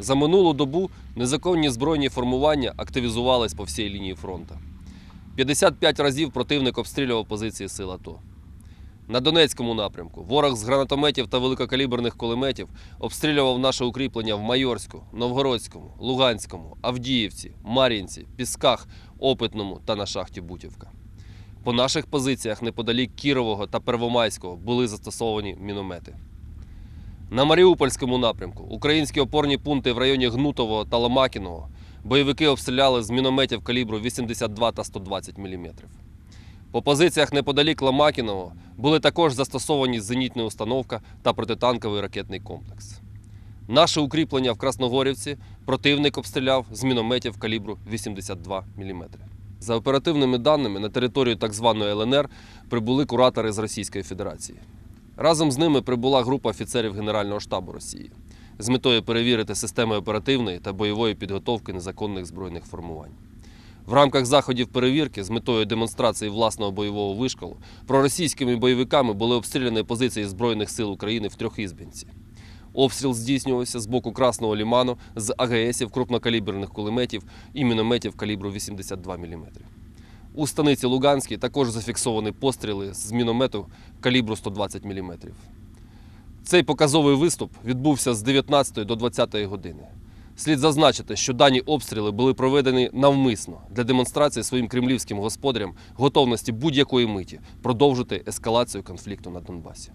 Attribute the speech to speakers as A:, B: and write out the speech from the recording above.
A: За минулу добу незаконні збройні формування активізувались по всій лінії фронту. 55 разів противник обстрілював позиції сил АТО. На Донецькому напрямку ворог з гранатометів та великокаліберних кулеметів обстрілював наше укріплення в Майорську, Новгородському, Луганському, Авдіївці, Мар'їнці, Пісках, Опитному та на шахті Бутівка. По наших позиціях неподалік Кірового та Первомайського були застосовані міномети. На Маріупольському напрямку українські опорні пункти в районі Гнутового та Ломакіного бойовики обстріляли з мінометів калібру 82 та 120 мм. По позиціях неподалік Ломакіного були також застосовані зенітна установка та протитанковий ракетний комплекс. Наше укріплення в Красногорівці противник обстріляв з мінометів калібру 82 мм. За оперативними даними, на територію так званої ЛНР прибули куратори з Російської Федерації. Разом з ними прибула група офіцерів Генерального штабу Росії з метою перевірити системи оперативної та бойової підготовки незаконних збройних формувань. В рамках заходів перевірки з метою демонстрації власного бойового вишколу проросійськими бойовиками були обстріляні позиції Збройних сил України в Трьохізбінці. Обстріл здійснювався з боку Красного Ліману з АГСів, крупнокаліберних кулеметів і мінометів калібру 82 мм. У станиці Луганській також зафіксовані постріли з міномету калібру 120 мм. Цей показовий виступ відбувся з 19 до 20 години. Слід зазначити, що дані обстріли були проведені навмисно для демонстрації своїм кремлівським господарям готовності будь-якої миті продовжити ескалацію конфлікту на Донбасі.